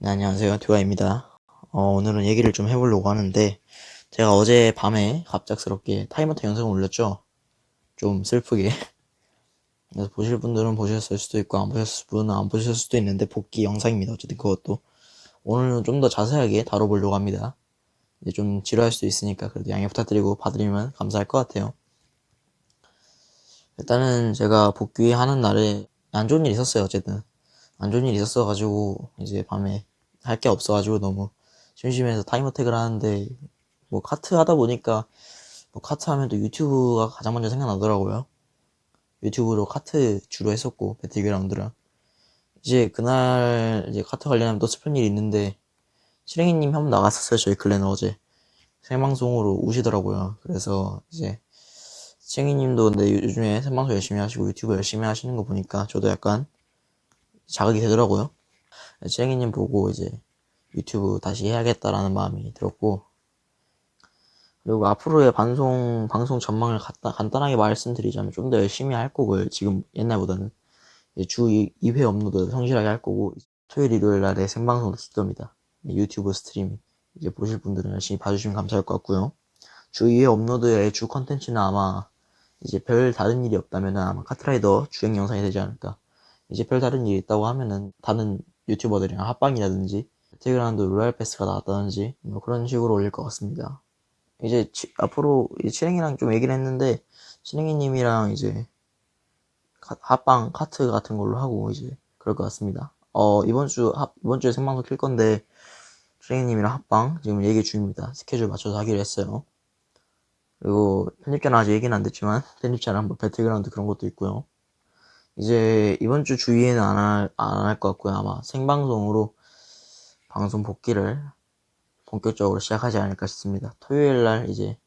네, 안녕하세요. 듀아입니다. 어, 오늘은 얘기를 좀 해보려고 하는데, 제가 어제 밤에 갑작스럽게 타이머트 영상을 올렸죠? 좀 슬프게. 그래서 보실 분들은 보셨을 수도 있고, 안 보셨을 분은 안 보셨을 수도 있는데, 복귀 영상입니다. 어쨌든 그것도. 오늘은 좀 더 자세하게 다뤄보려고 합니다. 이제 좀 지루할 수도 있으니까, 그래도 양해 부탁드리고, 봐드리면 감사할 것 같아요. 일단은 제가 복귀하는 날에 안 좋은 일이 있었어요, 어쨌든. 안 좋은 일이 있었어가지고, 이제 밤에 할 게 없어가지고 너무 심심해서 타임어택을 하는데, 뭐 카트 하다 보니까, 뭐 카트 하면 또 유튜브가 가장 먼저 생각나더라고요. 유튜브로 카트 주로 했었고, 배틀그라운드랑. 이제 그날 이제 카트 관련하면 또 슬픈 일이 있는데, 실행이님 한 번 나갔었어요, 저희 클랜 어제. 생방송으로 우시더라고요. 그래서 이제, 실행이님도 근데 요즘에 생방송 열심히 하시고 유튜브 열심히 하시는 거 보니까 저도 약간 자극이 되더라고요. 지행이님 보고 이제 유튜브 다시 해야겠다라는 마음이 들었고, 그리고 앞으로의 방송, 방송 전망을 간단, 간단하게 말씀드리자면 좀 더 열심히 할 곡을 지금 옛날보다는 주 2회 업로드 성실하게 할 거고, 토요일, 일요일 날에 생방송도 킬 겁니다. 유튜브 스트림 이제 보실 분들은 열심히 봐주시면 감사할 것 같고요. 주 2회 업로드의 주 컨텐츠는 아마 이제 별 다른 일이 없다면 아마 카트라이더 주행 영상이 되지 않을까. 이제 별 다른 일이 있다고 하면은 다른 유튜버들이랑 합방이라든지 배틀그라운드 로얄 패스가 나왔다든지 뭐 그런 식으로 올릴 것 같습니다. 이제 치- 앞으로 이제 칠행이랑 좀 얘기를 했는데 칠행이님이랑 이제 카- 합방 카트 같은 걸로 하고 이제 그럴 것 같습니다. 어 이번 주 합, 이번 주에 생방송 킬 건데 칠행이님이랑 합방 지금 얘기 중입니다. 스케줄 맞춰서 하기로 했어요. 그리고 편집자는 아직 얘기는 안 됐지만 편집자랑 뭐 배틀그라운드 그런 것도 있고요. 이제 이번 주 주위에는 안 할, 안 할 것 같고요. 아마 생방송으로 방송 복귀를 본격적으로 시작하지 않을까 싶습니다. 토요일 날 이제